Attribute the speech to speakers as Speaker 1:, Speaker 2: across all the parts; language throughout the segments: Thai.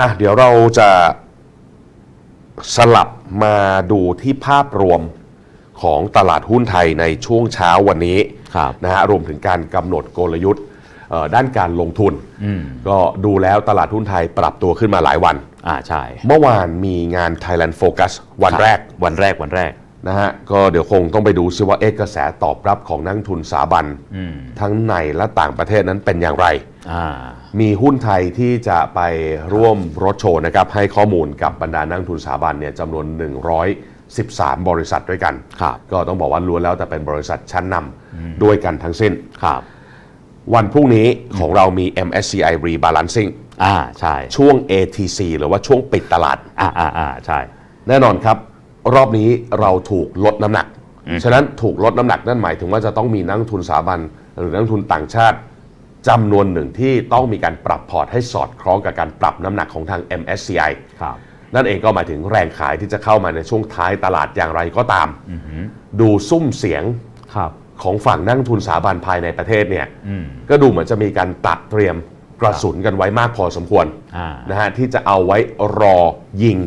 Speaker 1: อะเดี๋ยวเราจะสลับมาดูที่ภาพรวมของตลาดหุ้นไทยในช่วงเช้าวันนี้
Speaker 2: ครับ
Speaker 1: นะฮะรวมถึงการกำหนดกลยุทธ์เอ่อด้านการลงทุน ก็ดูแล้วตลาดหุ้นไทยปรับตัวขึ้นมาหลายวัน
Speaker 2: อ่าใช่
Speaker 1: เมื่อวานมีงาน Thailand Focus วันแรก
Speaker 2: วันแรกวันแรก
Speaker 1: นะฮะก็เดี๋ยวคงต้องไปดูซิว่าเอกกระแสตอบรับของนักลงทุนสถาบันทั้งในและต่างประเทศนั้นเป็นอย่างไร
Speaker 2: อ่า
Speaker 1: มีหุ้นไทยที่จะไปร่วมรถโชว์นะครับให้ข้อมูลกับบรรดานักลงทุนสถาบันเนี่ยจำนวน 113 บริษัทด้วยกัน
Speaker 2: ครับ
Speaker 1: ก็ต้องบอกว่าล้วนแล้วแต่เป็นบริษัทชั้นนำด้วยกันทั้งสิ้น
Speaker 2: ครับ
Speaker 1: วันพรุ่งนี้ของเรามี MSCI Rebalancing
Speaker 2: อ่า ใช่
Speaker 1: ช่วง ATC หรือว่าช่วงปิดตลาด
Speaker 2: อ่าอ่าอ่าใช่
Speaker 1: แน่นอนครับ รอบนี้เราถูกลดน้ำหนัก ฉะนั้นถูกลดน้ำหนักนั่นหมายถึงว่าจะต้องมีนักลงทุนสถาบัน หรือนักลงทุนต่างชาติ จำนวนหนึ่งที่ต้องมีการปรับพอร์ตให้สอดคล้องกับการปรับน้ำหนักของทาง MSCI
Speaker 2: ครับ
Speaker 1: นั่นเองก็หมายถึงแรงขายที่จะเข้ามาในช่วงท้ายตลาดอย่างไรก็ตามดูซุ้มเสียง
Speaker 2: ครับ
Speaker 1: ของฝั่งนักลงทุนสถาบันภายในประเทศเนี่ยก็ดูเหมือนจะมีการตัดเตรียมกระสุนกันไว้มากพอสมควร
Speaker 2: อ่า
Speaker 1: นะฮะที่จะเอาไว้รอยิง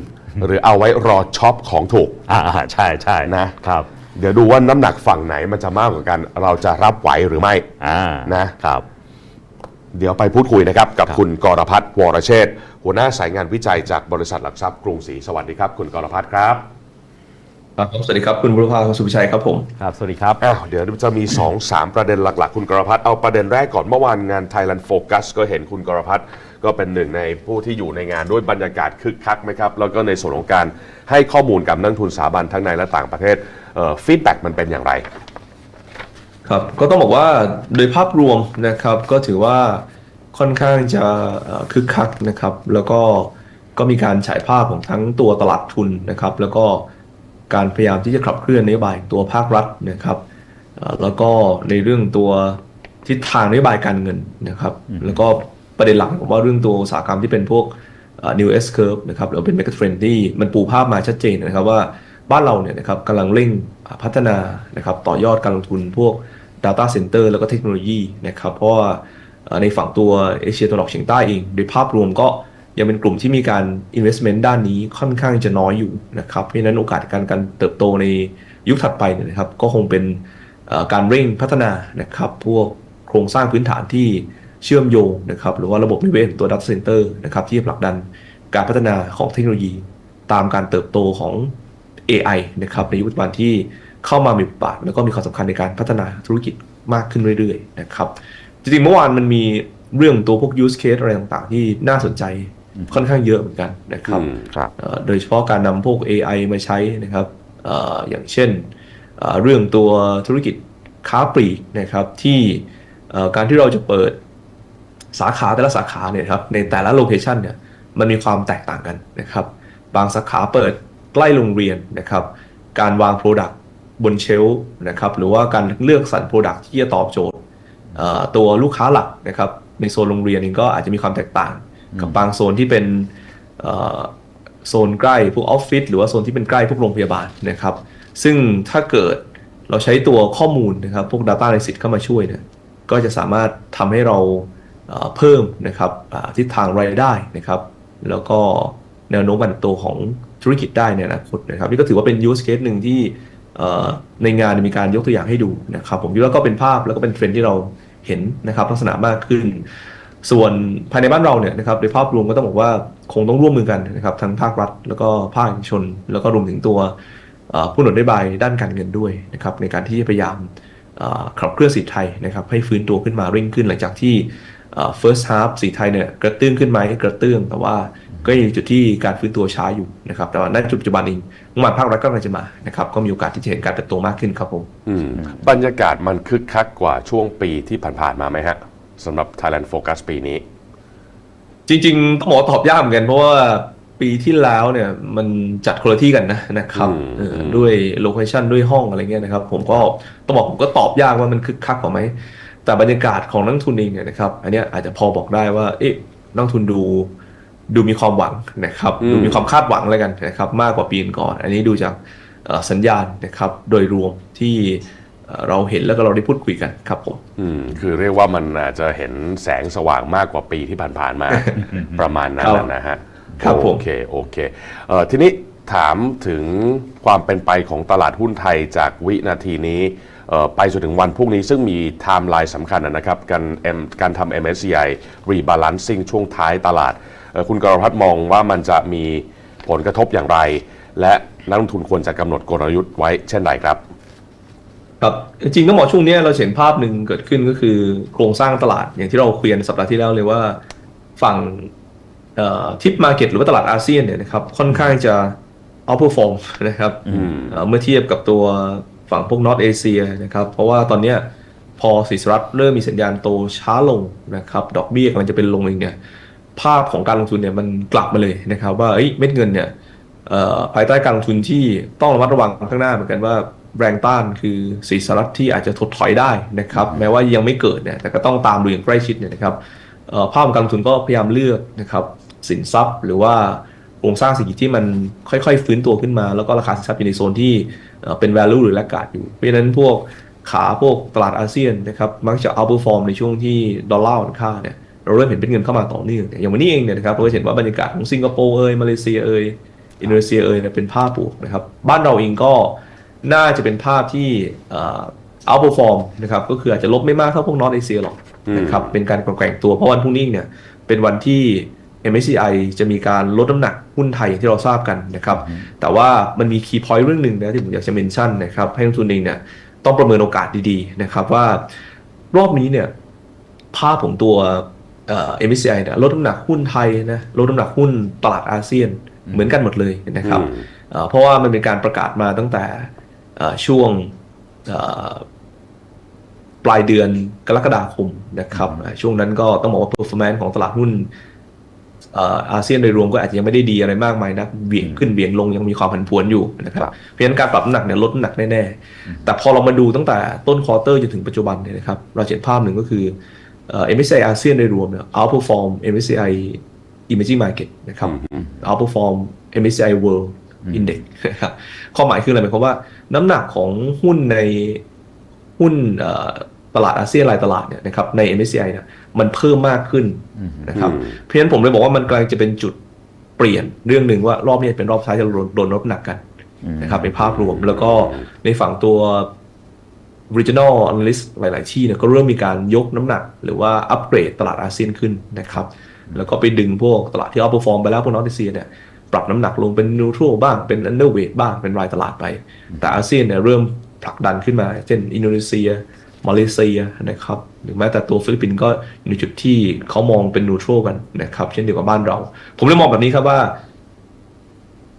Speaker 1: หรือเอาไว้รอช็อปของถูก
Speaker 2: อ่าอ่าใช่ใช่
Speaker 1: นะ
Speaker 2: ครับ
Speaker 1: เดี๋ยวดูว่าน้ำหนักฝั่งไหนมันจะมากกว่ากัน เราจะรับไหวหรือไม่
Speaker 2: อ่า
Speaker 1: นะ
Speaker 2: ครับ
Speaker 1: เดี๋ยวไปพูดคุยนะครับกับ
Speaker 2: ครับ
Speaker 1: คุณกรพัฒน์วรเชษฐ์หัวหน้าสายงานวิจัยจากบริษัทหลักทรัพย์กรุงศรีสวัสดีครับ คุณกรพัฒน์ครับ
Speaker 3: ครับสวัสดีครับคุณบุรพาคุณสุภชัยครับผม
Speaker 2: ครับ สวัสดีครับ
Speaker 1: อ้าวเดี๋ยวจะมี 2 3 ประเด็นหลัก ๆ คุณกรพัฒน์เอาประเด็นแรกก่อนเมื่อวานงาน Thailand Focus ก็เห็นคุณกรพัฒน์ก็เป็นหนึ่งในผู้ที่อยู่ในงานด้วยบรรยากาศคึกคักไหมครับ แล้วก็ในส่วนของการให้ข้อมูลกับนักลงทุนสถาบันทั้งในและต่างประเทศฟีดแบ็กมันเป็นอย่างไร
Speaker 3: ครับ ก็ต้องบอกว่าโดยภาพรวมนะครับ ก็ถือว่าค่อนข้างจะเอ่อคึกคักนะครับ แล้วก็ก็มีการฉายภาพของทั้งตัวตลาดทุนนะครับ แล้วก็การพยายามที่จะขับเคลื่อนนโยบายตัวภาครัฐนะครับเอ่อแล้วก็ในเรื่องตัวทิศทางนโยบายการเงินนะครับ แล้วก็ประเด็นหลักผมว่าเรื่องตัวอุตสาหกรรมที่เป็นพวกเอ่อ new S curve นะครับหรือว่าเป็น mega trend ที่มันปูภาพมาชัดเจนนะครับว่าบ้านเราเนี่ยนะครับกำลังเร่งพัฒนานะครับต่อยอดการลงทุนพวก Data Center แล้วก็เทคโนโลยีนะครับเพราะว่าในฝั่งตัวเอเชียตะวันออกเฉียงใต้เอง โดยภาพรวมก็ยังเป็นกลุ่มที่มีการ investment ด้านนี้ค่อนข้างจะน้อยอยู่นะครับเพราะฉะนั้นโอกาสการการเติบโตในยุคถัดไปเนี่ยนะครับก็คงเป็นการเร่งพัฒนานะครับพวกโครงสร้างพื้นฐานที่เชื่อมโยงนะครับหรือว่าระบบนิเวศตัว Data Center นะครับที่จะผลักดันการพัฒนาของเทคโนโลยี ตามการเติบโตของ AI นะครับในยุคปัจจุบันที่ เข้ามามีบทบาทแล้วก็มีความสำคัญในการพัฒนาธุรกิจมากขึ้นเรื่อยๆนะครับจริงๆเมื่อวานมันมีเรื่องตัวพวก use case อะไรต่างๆ ที่น่าสนใจค่อนข้างเยอะเหมือนกันนะครับ
Speaker 1: อืมครับ
Speaker 3: เอ่อโดยเฉพาะการนำพวก AI มาใช้นะครับเอ่ออย่างเช่นเอ่อเรื่องตัวธุรกิจค้าปลีกนะครับที่เอ่อการที่เราจะเปิดสาขาแต่ละสาขาเนี่ยครับในแต่ละโลเคชันเนี่ยมันมีความแตกต่างกันนะครับ บางสาขาเปิดใกล้โรงเรียนนะครับ การวาง Product บนเชลฟ์นะครับหรือว่าการเลือกสรร Product ที่จะตอบโจทย์เอ่อตัวลูกค้าหลักนะครับในโซนโรงเรียนเองก็อาจจะมีความแตกต่าง กับบางโซนที่เป็นเอ่อโซนใกล้พวกออฟฟิศหรือว่าโซนที่เป็นใกล้พวกโรงพยาบาลนะครับซึ่งถ้าเกิดเราใช้ตัวข้อมูลนะครับพวก Data Analysis เข้ามาช่วยเนี่ยก็จะสามารถทำให้เราเอ่อเพิ่มนะครับอ่าทิศทางรายได้นะครับ แล้วก็แนวโน้มการเติบโตของธุรกิจได้ในอนาคตนะครับ นี่ก็ถือว่าเป็น use case หนึ่งที่เอ่อ ในงานมีการยกตัวอย่างให้ดูนะครับผมคิดว่าก็เป็นภาพแล้วก็เป็นเทรนด์ที่เราเห็นนะครับลักษณะมากขึ้น ส่วนภายในบ้านเราเนี่ยนะครับโดยภาพรวมก็ต้องบอกว่าคงต้องร่วมมือกันนะครับทั้งภาครัฐ แล้วก็ภาคเอกชน แล้วก็รวมถึงตัวผู้หนุนนโยบายด้านการเงินด้วยนะครับในการที่จะพยายามขับเคลื่อนสีไทยนะครับให้ฟื้นตัวขึ้นมาเร่งขึ้นหลังจากที่เอ่อ first half สีไทยเนี่ยกระตื้นขึ้นไหมกระตื้นแต่ว่า ก็ยังอยู่จุดที่การฟื้นตัวช้าอยู่นะครับ แต่ว่าณจุดปัจจุบันเองงบประมาณภาครัฐก็กำลังจะมานะครับ ก็มีโอกาสที่จะเห็นการเติบโตมากขึ้นครับผม
Speaker 1: อืมบรรยากาศมันคึกคักกว่าช่วงปีที่ผ่านๆมาไหมฮะสำหรับ Thailand Focus ปีนี้
Speaker 3: จริงๆต้องบอกว่าตอบยากเหมือนกันเพราะว่าปีที่แล้วเนี่ยมันจัดคนละที่กันนะนะครับ
Speaker 1: อืม
Speaker 3: เออด้วยโลเคชันด้วยห้องอะไรเงี้ยนะครับ ผมก็ต้องบอกผมก็ตอบยากว่ามันคึกคักกว่าไหมแต่บรรยากาศของนักลงทุนเองเนี่ยนะครับ อันเนี้ยอาจจะพอบอกได้ว่า เอ๊ะนักลงทุนดู ดูมีความหวังนะครับ
Speaker 1: อืม
Speaker 3: ดูมีความคาดหวังแล้วกันนะครับมากกว่าปีก่อนๆอันนี้ดูจากเอ่อสัญญาณนะครับโดยรวมที่เอ่อเราเห็นแล้วก็เราได้พูดคุยกันครับผม
Speaker 1: อืมคือเรียกว่ามันอาจจะเห็นแสงสว่างมากกว่าปีที่ผ่านๆมา ประมาณนั้น
Speaker 3: ครับ
Speaker 1: นะฮะ
Speaker 3: ครับผม
Speaker 1: โอเคโอเคเอ่อทีนี้ถามถึงความเป็นไปของตลาดหุ้นไทยจากวินาทีนี้เอ่อไปจนถึงวันพรุ่งนี้ซึ่งมีไทม์ไลน์สำคัญนะครับ การ M การทำ MSCI rebalancing ช่วงท้ายตลาดเอ่อ คุณกรพัฒน์มองว่ามันจะมีผลกระทบอย่างไร และนักลงทุนควรจะกำหนดกลยุทธ์ไว้เช่นไรครับ
Speaker 3: ครับจริงๆต้องบอกช่วงนี้เราเห็นภาพหนึ่งเกิดขึ้นก็คือโครงสร้างตลาดอย่างที่เราคุยกันสัปดาห์ที่แล้วเลยว่าฝั่งทิปมาเก็ตหรือว่าตลาดอาเซียนเนี่ยนะครับค่อนข้างจะ outperform นะครับเอ่อเมื่อเทียบกับตัวฝั่งพวกนอตเอเชียนะครับเพราะว่าตอนเนี้ยพอสิสรัฐเริ่มมีสัญญาณโตช้าลงนะครับดอกเบี้ยกำลังจะเป็นลงเองเนี่ย ภาพของการลงทุนเนี่ยมันกลับมาเลยนะครับว่าเอ้เม็ดเงินเนี่ยภายใต้การลงทุนที่ต้องระมัดระวังข้างหน้าเหมือนกันว่าแรงต้านคือสีสหรัฐที่อาจจะถดถอยได้นะครับแม้ว่ายังไม่เกิดเนี่ยแต่ก็ต้องตามดูอย่างใกล้ชิดเนี่ยนะครับภาพของการลงทุนก็พยายามเลือกนะครับสินทรัพย์หรือว่าโครงสร้างเศรษฐกิจที่มันค่อยๆ ฟื้นตัวขึ้นมา แล้วก็ราคาสินทรัพย์อยู่ในโซนที่เป็น value หรือ lag อยู่เพราะฉะนั้นพวกขาพวกตลาดอาเซียนนะครับมักจะ outperform ในช่วงที่ดอลลาร์อ่อนค่าเนี่ย เราเริ่มเห็นเป็นเงินเข้ามาต่อเนื่องเนี่ยอย่างวันนี้เองเนี่ยนะครับเราก็เห็นว่าบรรยากาศของสิงคโปร์เอยมาเลเซียเอยอินโดนีเซียเอยเนี่ยเป็นภาพบวกนะครับบ้านเราเองก็น่าจะเป็นภาพที่เอ่อ outperform นะครับก็คืออาจจะลบไม่มากเท่าพวกนอตเอเชียหรอกนะครับเป็นการแกว่งตัวเพราะวันพรุ่งนี้เนี่ยเป็นวันที่ MSCI จะมีการลดน้ำหนักหุ้นไทยอย่างที่เราทราบกันนะครับแต่ว่ามันมี key point เรื่องหนึ่งนะที่ผมอยากจะเมนชั่นนะครับให้นักลงทุนเองเนี่ยต้องประเมินโอกาสดีๆนะครับว่ารอบนี้เนี่ยภาพของตัว เอ่อ MSCI เนี่ยลดน้ำหนักหุ้นไทยนะลดน้ำหนักหุ้นตลาดอาเซียนเหมือนกันหมดเลยนะครับ
Speaker 1: อืม
Speaker 3: เอ่อเพราะว่ามันเป็นการประกาศมาตั้งแต่เอ่อช่วงเอ่อปลายเดือนกรกฎาคมนะครับอ่าช่วงนั้นก็ต้องบอกว่า performance ของตลาดหุ้นเอ่ออาเซียนโดยรวมก็อาจจะยังไม่ได้ดีอะไรมากมายนะเบี่ยงขึ้นเบี่ยงลงยังมีความผันผวนอยู่นะครับเพราะฉะนั้นการปรับน้ำหนักเนี่ยลดน้ำหนักแน่ๆแต่พอเรามาดูตั้งแต่ต้นควอเตอร์จนถึงปัจจุบันเนี่ยนะครับเราจะเห็นภาพหนึ่งก็คือ เอ่อ MSCI อาเซียนโดยรวมเนี่ย outperform MSCI emerging market นะครับ outperform MSCI World Index นะครับข้อหมายคืออะไรหมายความว่าน้ำหนักของหุ้นในหุ้นเอ่อตลาดอาเซียนรายตลาดเนี่ยนะครับใน MSCI เนี่ยมันเพิ่มมากขึ้นนะครับ
Speaker 1: อืม
Speaker 3: เพราะฉะนั้นผมเลยบอกว่ามันกำลังจะเป็นจุดเปลี่ยนเรื่องหนึ่งว่ารอบนี้เป็นรอบท้ายที่เราโดนโดนลดน้ำหนักกันนะครับในภาพรวมแล้วก็ในฝั่งตัว regional analyst หลาย ๆ ที่เนี่ยก็เริ่มมีการยกน้ำหนัก หรือว่าอัปเกรดตลาดอาเซียนขึ้นนะครับ แล้วก็ไปดึงพวกตลาดที่ outperform ไปแล้วพวกนอตเอเชียเนี่ยปรับน้ำหนักลงเป็น neutral บ้างเป็น underweight บ้างเป็นรายตลาดไป แต่อาเซียนเนี่ยเริ่มผลักดันขึ้นมา เช่นอินโดนีเซีย มาเลเซียนะครับหรือแม้แต่ตัวฟิลิปปินส์ก็อยู่ในจุดที่เขามองเป็น neutral กันนะครับเช่นเดียวกับบ้านเรา ผมเลยมองแบบนี้ครับว่า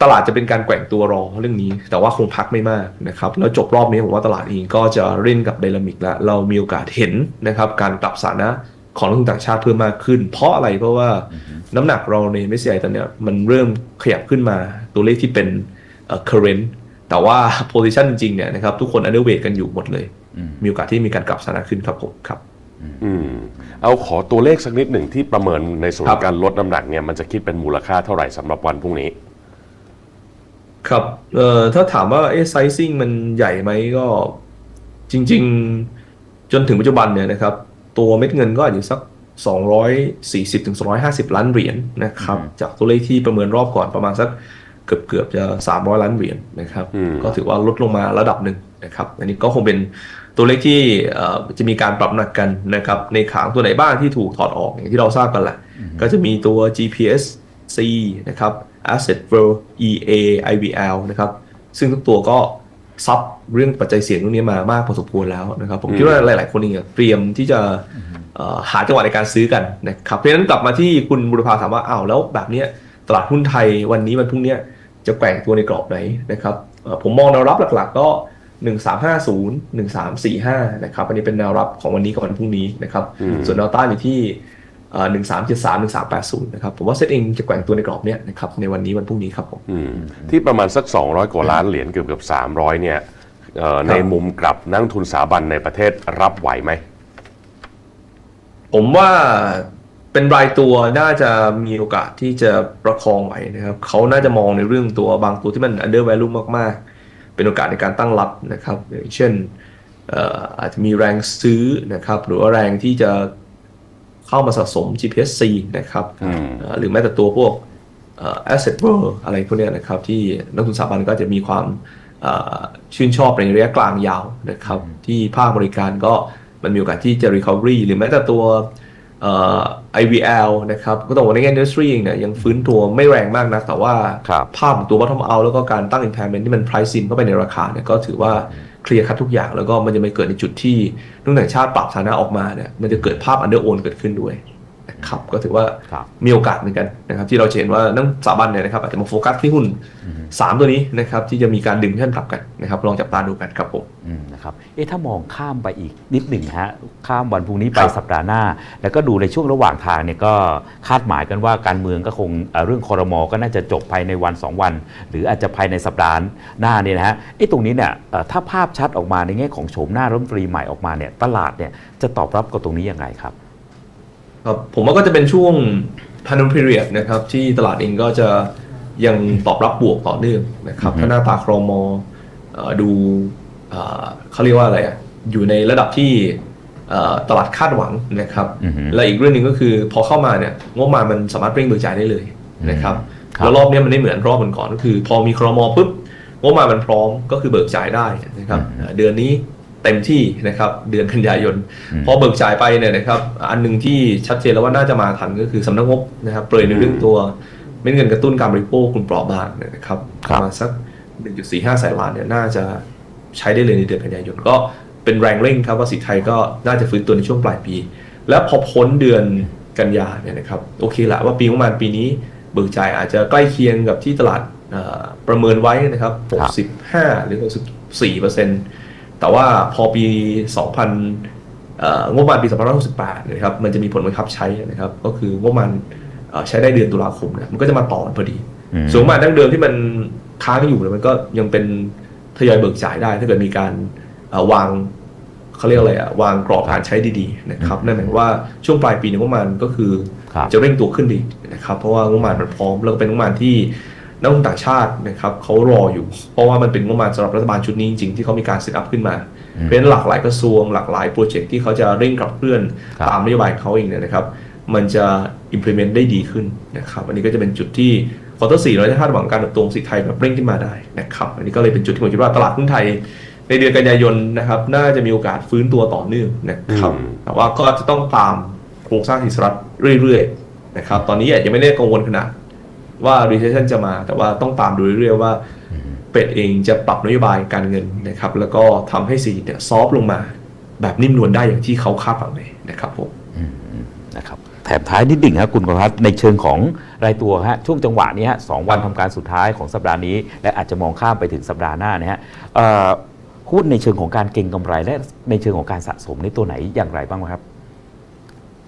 Speaker 3: ตลาดจะเป็นการแกว่งตัวรอเรื่องนี้ แต่ว่าคงพักไม่มากนะครับแล้วจบรอบนี้ผมว่าตลาดเองก็จะเล่นกับไดนามิกแล้วเรามีโอกาสเห็นนะครับการกลับสถานะของนักลงทุนต่างชาติเพิ่มมากขึ้น เพราะอะไรเพราะว่าน้ำหนักเราในไม่เสียตอนเนี้ยมันเริ่มขยับขึ้นมาตัวเลขที่เป็นเอ่อ current แต่ว่า position จริงๆเนี่ยนะครับทุกคน underweight กันอยู่หมดเลย มีโอกาสที่มีการกลับสถานะขึ้นครับผมครับ
Speaker 1: อืมเอาขอตัวเลขสักนิดหนึ่งที่ประเมินในส่วน
Speaker 3: ค
Speaker 1: ข
Speaker 3: รั
Speaker 1: อบงการลดน้ำหนักเนี่ยมันจะคิดเป็นมูลค่าเท่าไหร่สำหรับวันพรุ่งนี้
Speaker 3: ครับ เอ่อ ถ้าถามว่าเอ๊ะไซซิ่งมันใหญ่ไหมก็จริง ๆ จนถึงปัจจุบันเนี่ยนะครับ ตัวเม็ดเงินก็อาจจะสัก 240ถึง250 ล้านเหรียญนะครับ จากตัวเลขที่ประเมินรอบก่อนประมาณสักเกือบเกือบๆจะ 300 ล้านเหรียญนะครับ
Speaker 1: อืม
Speaker 3: ก็ถือว่าลดลงมาระดับหนึ่งนะครับ อันนี้ก็คงเป็นตัวเลขที่เอ่อจะมีการปรับหนักกันนะครับ ในขางตัวไหนบ้างที่ถูกถอดออกอย่างที่เราทราบกันแหละ ก็จะมีตัว GPS C นะครับ Asset World EA IVL นะครับ ซึ่งทุกตัวก็ซับเรื่องปัจจัยเสี่ยงตรงนี้มามากพอสมควรแล้วนะครับ ผมคิดว่าหลาย ๆ คนเองอะเตรียมที่จะเอ่อหาจังหวะในการซื้อกันนะครับ เพราะฉะนั้นกลับมาที่คุณบุรพาถามว่าอ้าวแล้วแบบเนี้ยตลาดหุ้นไทยวันนี้วันพรุ่งเนี้ยจะแกว่งตัวในกรอบไหนนะครับเอ่อผมมองแนวรับหลัก ๆ ก็ 1350 1345 นะครับ อันนี้เป็นแนวรับของวันนี้กับวันพรุ่งนี้นะครับ ส่วนแนวต้านอยู่ที่ หนึ่งสามเจ็ดสามหนึ่งสามแปดศูนย์นะครับผมว่าเซตเองจะแกว่งตัวในกรอบเนี้ยนะครับในวันนี้วันพรุ่งนี้ครับผม
Speaker 1: อืมที่ประมาณสัก 200 กว่าล้านเหรียญเกือบเกือบ300เนี่ยเอ่อในมุมกลับนักลงทุนสถาบันในประเทศรับไหวไหม
Speaker 3: ผมว่าเป็นรายตัวน่าจะมีโอกาสที่จะประคองไหวนะครับเขาน่าจะมองในเรื่องตัวบางตัวที่มัน under value มากๆ เป็นโอกาสในการตั้งรับนะครับอย่างเช่นเอ่ออาจจะมีแรงซื้อนะครับหรือว่าแรงที่จะ เข้ามาสะสม GPSC นะครับ
Speaker 1: อืม
Speaker 3: เอ่อหรือแม้แต่ตัวพวกเอ่อ asset world อะไรพวกเนี้ยนะครับ ที่นักทุนสถาบันก็จะมีความเอ่อชื่นชอบในระยะกลางยาวนะครับ ที่ภาคบริการก็มันมีโอกาสที่จะ recovery หรือแม้แต่ตัวเอ่อ IVL นะครับก็ต้องบอกในแง่ industry เองเนี่ยยังฟื้นตัวไม่แรงมากนะแต่ว่า
Speaker 2: ครับ
Speaker 3: ภาพของตัว bottom out แล้วก็การตั้ง impairment ที่มัน price in เข้าไปในราคาเนี่ยก็ถือว่า เคลียร์คัดทุกอย่างแล้วก็มันจะไม่เกิดในจุดที่นักต่างชาติปรับฐานะออกมาเนี่ยมันจะเกิดภาพ under own เกิดขึ้นด้วยนะครับก็ถือว่า
Speaker 2: ครับ
Speaker 3: มีโอกาสเหมือนกันนะครับ ที่เราจะเห็นว่านักสถาบันเนี่ยนะครับอาจจะมาโฟกัสที่หุ้น 3 ตัวนี้นะครับที่จะมีการดึงท่านกลับกันนะครับลองจับตาดูกันครับผม
Speaker 2: อืมนะครับเอ๊ะถ้ามองข้ามไปอีกนิดหนึ่งฮะ ข้ามวันพรุ่งนี้ไป
Speaker 3: ครับ
Speaker 2: สัปดาห์หน้า แล้วก็ดูในช่วงระหว่างทางเนี่ยก็คาดหมายกันว่าการเมืองก็คงเอ่อเรื่องคอรมอก็น่าจะจบภายในวัน 2 วัน หรืออาจจะภายในสัปดาห์หน้าเนี่ยนะฮะเอ๊ะตรงนี้เนี่ยเอ่อถ้าภาพชัดออกมาในแง่ของโฉมหน้ารัฐมนตรีใหม่ออกมาเนี่ยตลาดเนี่ยจะตอบรับกับตรงนี้ยังไงครับ
Speaker 3: ครับผมว่าก็จะเป็นช่วง panel period นะครับที่ตลาดเองก็จะยังตอบรับบวกต่อเนื่องนะครับถ้าหน้าตาครมเอ่อดูเอ่อเขาเรียกว่าอะไรอะอยู่ในระดับที่เอ่อ ตลาดคาดหวังนะครับ
Speaker 2: อือฮึ
Speaker 3: และอีกเรื่องหนึ่งก็คือพอเข้ามาเนี่ยงบประมาณมันสามารถเร่งเบิกจ่ายได้เลยนะครับ
Speaker 2: ครับ
Speaker 3: แล้วรอบเนี้ยมันไม่เหมือนรอบก่อนๆก็คือ พอมีครมปุ๊บงบประมาณมันพร้อมก็คือเบิกจ่ายได้นะครับเอ่อเดือนนี้เต็มที่นะครับเดือนกันยายน พอเบิกจ่ายไปเนี่ยนะครับอันหนึ่งที่ชัดเจนแล้วว่าน่าจะมาทันก็คือสำนักงบนะครับเปรยในเรื่องตัวเม็ดเงินกระตุ้นการบริโภคกลุ่มเปราะบางเนี่ยนะครับ
Speaker 2: ครับ
Speaker 3: ประมาณสัก 1.45แสนล้านเนี่ยน่าจะใช้ได้เลยในเดือนกันยายนก็ เป็นแรงเร่งครับว่าสิทธิ์ไทยก็น่าจะฟื้นตัวในช่วงปลายปี แล้วพอพ้นเดือนกันยาเนี่ยนะครับโอเคแหละว่าปีงบประมาณปีนี้เบิกจ่ายอาจจะใกล้เคียงกับที่ตลาดเอ่อประเมินไว้นะครับ
Speaker 2: ครับ
Speaker 3: 65 หรือ 64เปอร์เซ็นต์แต่ว่าพอปี 2000เอ่องบประมาณปี 2568นะครับมันจะมีผลบังคับใช้นะครับ ก็คืองบประมาณเอ่อใช้ได้เดือนตุลาคมเนี่ยมันก็จะมาต่อกันพอดี
Speaker 2: อืม
Speaker 3: ส่วนงบประมาณดั้งเดิมที่มันค้างอยู่เนี่ยมันก็ยังเป็นทยอยเบิกจ่ายได้ ถ้าเกิดมีการเอ่อ วางเขาเรียกอะไรอะวางกรอบการใช้ดีๆนะครับนั่นหมายความว่าช่วงปลายปีเนี่ยงบประมาณก็คือ
Speaker 2: ครับ
Speaker 3: จะเร่งตัวขึ้นดีนะครับเพราะว่างบประมาณมันพร้อมแล้วก็เป็นงบประมาณที่นักลงทุนต่างชาตินะครับเขารออยู่ เพราะว่ามันเป็นงบประมาณสำหรับรัฐบาลชุดนี้จริงๆที่เขามีการเซตอัพขึ้นมาเพราะฉะนั้นหลากหลายกระทรวงหลากหลายโปรเจกต์ที่เขาจะเร่งขับเคลื่อน
Speaker 2: ครับ
Speaker 3: ตามนโยบายของเขาเองเนี่ยนะครับ มันจะ implement ได้ดีขึ้นนะครับอันนี้ก็จะเป็นจุดที่ควอเตอร์สี่เราจะคาดหวังการเติบโตของสิทธิไทยแบบเร่งขึ้นมาได้นะครับอันนี้ก็เลยเป็นจุดที่ผมคิดว่าตลาดหุ้นไทย ในเดือนกันยายนนะครับ น่าจะมีโอกาสฟื้นตัวต่อเนื่องนะครับ
Speaker 1: อืม
Speaker 3: แต่ว่าก็จะต้องตามโครงสร้างสินทรัพย์เรื่อยๆนะครับ ตอนนี้อาจจะไม่ได้กังวลขนาดว่า recession จะมา แต่ว่าต้องตามดูเรื่อยๆว่าเป็ดเองจะปรับนโยบายการเงินนะครับ แล้วก็ทำให้สีเนี่ยซอฟต์ลงมา แบบนิ่มนวลได้อย่างที่เขาคาดหวังเลยนะครับผม
Speaker 2: นะครับแถมท้ายนิดหนึ่งครับคุณกรพัฒน์ในเชิงของรายตัวฮะช่วงจังหวะนี้ฮะสองวันทำการสุดท้ายของสัปดาห์นี้ และอาจจะมองข้ามไปถึงสัปดาห์หน้านะฮะเอ่อ หุ้นในเชิงของการเก็งกำไร และในเชิงของการสะสมในตัวไหนอย่างไรบ้างครับ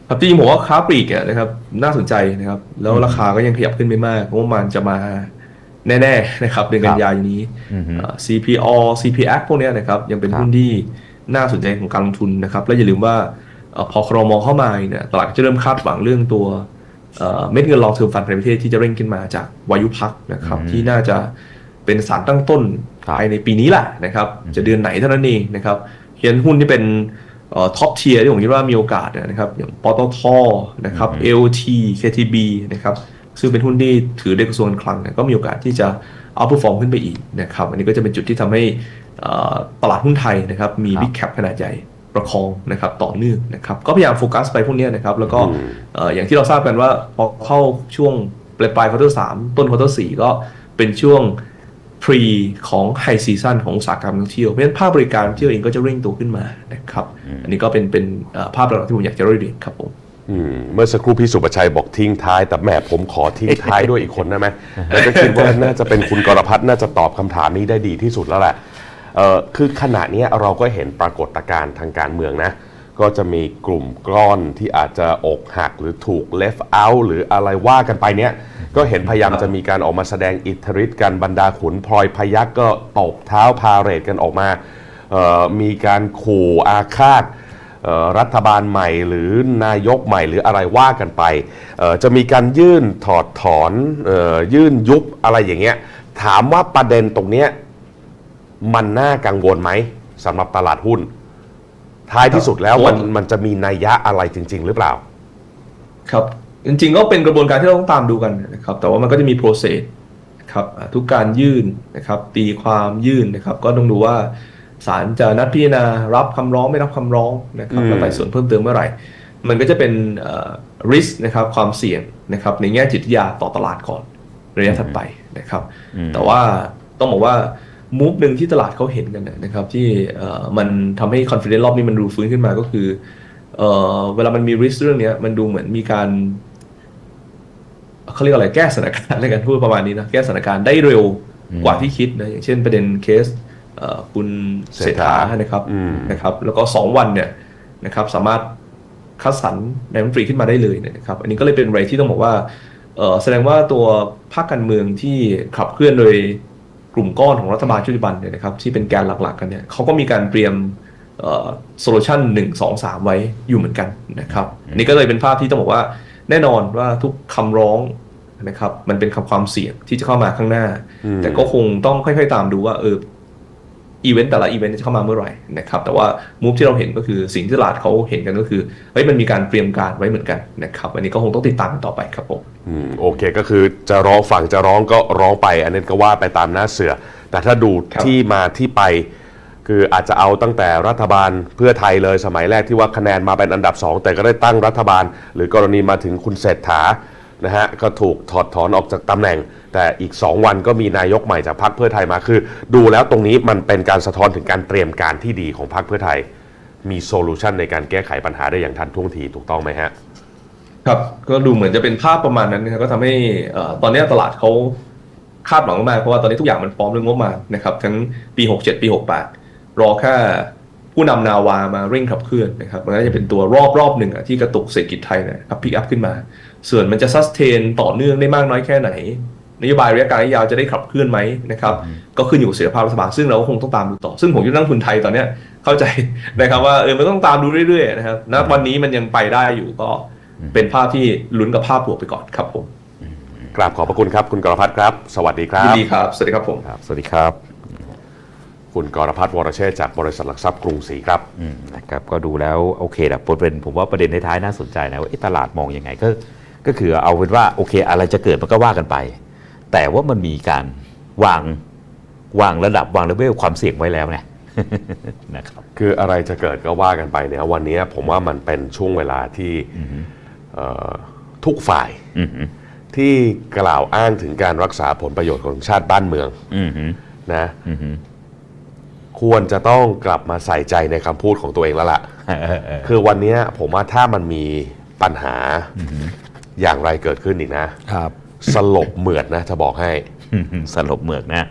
Speaker 3: ครับจริงๆผมว่าค้าปลีกอะนะครับน่าสนใจนะครับ แล้วราคาก็ยังขยับขึ้นไม่มากงบประมาณจะมาแน่ๆนะครับเดือนกันยายนนี้
Speaker 2: อือฮึ
Speaker 3: เอ่อ CPO CPX พวกเนี้ยนะครับยังเป็น
Speaker 2: ครับ
Speaker 3: หุ้นที่น่าสนใจของการลงทุนนะครับ และอย่าลืมว่าเอ่อพอครมเข้ามาเนี่ยตลาดก็จะเริ่มคาดหวังเรื่องตัวเอ่อเม็ดเงิน long term fund ในประเทศที่จะเร่งขึ้นมาจากวายุพักนะครับที่น่าจะ เป็นสารตั้งต้น
Speaker 2: ครับ
Speaker 3: ภายในปีนี้แหละนะครับ จะเดือนไหนเท่านั้นเองนะครับเห็นหุ้นที่เป็นท็อปเทียร์ที่ผมคิดว่ามีโอกาสนะครับ อย่างปตทนะครับ LT KTB นะครับซึ่งเป็นหุ้นที่ถือในกระทรวงการคลังเนี่ยก็มีโอกาสที่จะเอาผู้ฟอร์มขึ้นไปอีกนะครับอันนี้ก็จะเป็นจุดที่ทำให้เอ่อตลาดหุ้นไทยนะครับมี
Speaker 2: ครับ
Speaker 3: บิ๊กแคปขนาดใหญ่ประคองนะครับต่อเนื่องนะครับก็พยายามโฟกัสไปพวกเนี้ยนะครับแล้วก็
Speaker 1: อืม
Speaker 3: เอ่ออย่างที่เราทราบกันว่าพอเข้าช่วงปลายปลายควอเตอร์สามต้นควอเตอร์สี่ก็เป็นช่วง พรีของไฮซีซันของอุตสาหกรรมท่องเที่ยว เพราะฉะนั้นภาคบริการท่องเที่ยวเองก็จะเร่งตัวขึ้นมานะครับ อันนี้ก็เป็นเป็นเอ่อภาพหลักๆที่ผมอยากจะเรียนครับผม
Speaker 1: อืมเมื่อสักครู่พี่สุประชัยบอกทิ้งท้าย แต่แหมผมขอทิ้งท้ายด้วยอีกคนได้ไหมแล้วก็คิดว่าน่าจะเป็นคุณกรพัฒน์น่าจะตอบคำถามนี้ได้ดีที่สุดแล้วแหละเอ่อคือขณะเนี้ยเราก็เห็นปรากฏการณ์ทางการเมืองนะ ก็จะมีกลุ่มก้อนที่อาจจะอกหักหรือถูก left out หรืออะไรว่ากันไปเนี้ย ก็เห็นพยายามจะมีการออกมาแสดงอิทธิฤทธิ์กันบรรดาขุนพลอยพยักก็ตบเท้าพาเหรดกันออกมาเอ่อมีการขู่อาฆาตเอ่อรัฐบาลใหม่หรือนายกใหม่หรืออะไรว่ากันไปเอ่อจะมีการยื่นถอดถอนเออยื่นยุบอะไรอย่างเงี้ยถามว่าประเด็นตรงเนี้ยมันน่ากังวลไหมสำหรับตลาดหุ้น ท้ายที่สุดแล้วมัน
Speaker 3: ผม
Speaker 1: มันจะมีนัยยะอะไรจริง ๆ หรือเปล่า
Speaker 3: ครับ จริงๆก็เป็นกระบวนการที่เราต้องตามดูกันนะครับ แต่ว่ามันก็จะมี process นะครับอ่าทุกการยื่นนะครับ ตีความยื่นนะครับ ก็ต้องดูว่าศาลจะนัดพิจารณารับคำร้องไม่รับคำร้องนะครับ
Speaker 1: อืม
Speaker 3: แล้วไต่สวนเพิ่มเติมเมื่อไหร่ มันก็จะเป็นเอ่อ risk นะครับความเสี่ยงนะครับ ในแง่จิตวิทยาต่อตลาดก่อนระยะถัดไปนะครับ
Speaker 2: อืม
Speaker 3: แต่ว่าต้องบอกว่ามูฟหนึ่งที่ตลาดเขาเห็นกันนะครับ ที่เอ่อมันทำให้ confidence รอบนี้มันรูฟื้นขึ้นมาก็คือเอ่อเวลามันมี risk เรื่องเนี้ยมันดูเหมือนมีการ เขาเรียกอะไรแก้สถานการณ์อะไรกันพูดประมาณนี้นะแก้สถานการณ์ได้เร็วกว่าที่คิดนะอย่างเช่นประเด็นเคสเอ่อคุณเศรษฐานะครับ
Speaker 1: อืม
Speaker 3: นะครับ แล้วก็ 2 วันเนี่ยนะครับสามารถคัดสรรนายกรัฐมนตรีขึ้นมาได้เลยเนี่ยนะครับอันนี้ก็เลยเป็นอะไรที่ต้องบอกว่าเอ่อแสดงว่าตัวภาคการเมืองที่ขับเคลื่อนโดยกลุ่มก้อนของรัฐบาลชุดปัจจุบันเนี่ยนะครับที่เป็นแกนหลักๆกันเนี่ยเขาก็มีการเตรียมโซลูชันหนึ่งสองสามไว้อยู่เหมือนกันนะครับอันนี้ก็เลยเป็นภาพที่ต้องบอกว่าแน่นอนว่าทุกคำร้อง นะครับ มันเป็นคำความเสี่ยงที่จะเข้ามาข้างหน้า
Speaker 1: อืม
Speaker 3: แต่ก็คงต้องค่อยๆตามดูว่าเอออีเวนต์แต่ละอีเวนต์จะเข้ามาเมื่อไหร่นะครับ แต่ว่ามูฟที่เราเห็นก็คือสิ่งที่ตลาดเขาเห็นกันก็คือเฮ้ยมันมีการเตรียมการไว้เหมือนกันนะครับ อันนี้ก็คงต้องติดตามกันต่อไปครับผม
Speaker 1: อืมโอเคก็คือจะร้องฝั่งจะร้องก็ร้องไป อันนี้ก็ว่าไปตามหน้าเสือ แต่ถ้าดู
Speaker 3: ครับ
Speaker 1: ที่มาที่ไป คืออาจจะเอาตั้งแต่รัฐบาลเพื่อไทยเลยสมัยแรกที่ว่าคะแนนมาเป็นอันดับ 2 แต่ก็ได้ตั้งรัฐบาล หรือกรณีมาถึงคุณเศรษฐา นะฮะก็ถูกถอดถอนออกจากตำแหน่ง แต่อีก 2 วันก็มีนายกใหม่จากพรรคเพื่อไทยมาคือ ดูแล้วตรงนี้มันเป็นการสะท้อนถึงการเตรียมการที่ดีของพรรคเพื่อไทย มีโซลูชันในการแก้ไขปัญหาได้อย่างทันท่วงทีถูกต้องไหมฮะ
Speaker 3: ครับก็ดูเหมือนจะเป็นภาพประมาณนั้นนะครับก็ทำให้ตอนนี้ตลาดเขาคาดหวังมากเพราะว่าตอนนี้ทุกอย่างมันพร้อมเรื่องงบมานะครับทั้งปี 67 ปี 68 รอแค่ผู้นำนาวามาเร่งขับเคลื่อนนะครับมันก็จะเป็นตัวรอบรอบหนึ่งอะที่กระตุกเศรษฐกิจไทยนะครับพิกอัพขึ้นมา ส่วนมันจะซัสเทนต่อเนื่องได้มากน้อยแค่ไหน นโยบายระยะกลางระยะยาวจะได้ขับเคลื่อนไหมนะครับก็ขึ้นอยู่กับเสถียรภาพรัฐบาลซึ่งเราก็คงต้องตามดูต่อ ซึ่งผมคิดว่านักลงทุนไทยตอนเนี้ยเข้าใจนะครับว่าเออมันต้องตามดูเรื่อยๆนะครับณวันนี้มันยังไปได้อยู่ก็เป็นภาพที่ลุ้นกับภาพบวกไปก่อนครับผม
Speaker 1: กราบขอบพระคุณครับ คุณกรพัฒน์ครับ สวัสดีครั
Speaker 3: ยิน
Speaker 1: บ
Speaker 3: ดีครับ สวัสดีครับผม
Speaker 2: ครับ สวัสดีครับ
Speaker 1: คุณกรพัฒน์วรเชษฐ์จากบริษัทหลักทรัพย์กรุงศรีครับ
Speaker 2: อืมนะครับ ก็ดูแล้วโอเคแหละประเด็นผมว่าประเด็นท้ายๆน่าสนใจนะว่าเอ๊ะตลาดมองยังไงก็ ก็คือเอาเป็นว่าโอเคอะไรจะเกิดมันก็ว่ากันไป แต่ว่ามันมีการวางวางระดับวางเลเวลความเสี่ยงไว้แล้วไงนะครับ
Speaker 1: คืออะไรจะเกิดก็ว่ากันไปเนี่ยวันนี้ผมว่ามันเป็นช่วงเวลาที่เอ่อทุกฝ่าย
Speaker 2: อือหือ
Speaker 1: ที่กล่าวอ้างถึงการรักษาผลประโยชน์ของชาติบ้านเมือง
Speaker 2: อือหือ
Speaker 1: นะ
Speaker 2: อือหือ
Speaker 1: ควรจะต้องกลับมาใส่ใจในคำพูดของตัวเองแล้วล่ะ
Speaker 2: เออเออเออ
Speaker 1: คือวันนี้ผมว่าถ้ามันมีปัญหา อย่างไรเกิดขึ้นอีกนะ
Speaker 2: ครับ
Speaker 1: สลบเหมือดนะจะบอกให้
Speaker 2: สลบเหมือกนะ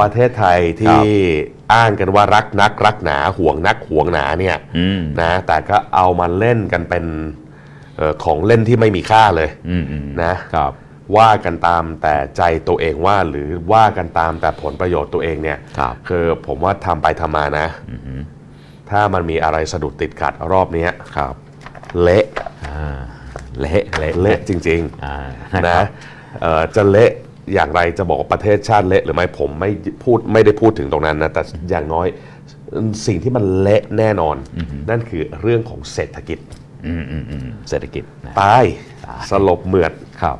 Speaker 1: ประเทศไทยที่อ้างกันว่ารักนัก รักหนาห่วงนักห่วงหนาเนี่ย
Speaker 2: อืม
Speaker 1: นะแต่ก็เอามาเล่นกันเป็นเอ่อของเล่นที่ไม่มีค่าเลย
Speaker 2: อืมอืม
Speaker 1: นะ ครับ ว่ากันตามแต่ใจตัวเองว่าหรือว่ากันตามแต่ผลประโยชน์ตัวเองเนี่ย
Speaker 2: ครับ
Speaker 1: คือผมว่าทำไปทำมานะถ้ามันมีอะไรสะดุดติดขัดรอบเนี้ย
Speaker 2: ครับ
Speaker 1: เละ
Speaker 2: อ่า เละเละ
Speaker 1: เละจริง
Speaker 2: อ่า
Speaker 1: ๆนะเอ่อจะเละอย่างไรจะบอกว่าประเทศชาติเละหรือไม่ผมไม่พูดไม่ได้พูดถึงตรงนั้นนะแต่อย่างน้อยสิ่งที่มันเละแน่นอน นั่นคือเรื่องของเศรษฐกิจ
Speaker 2: อืมอืมอืมเศรษฐกิจนะ
Speaker 1: ตายสลบเหมือด
Speaker 2: ครับ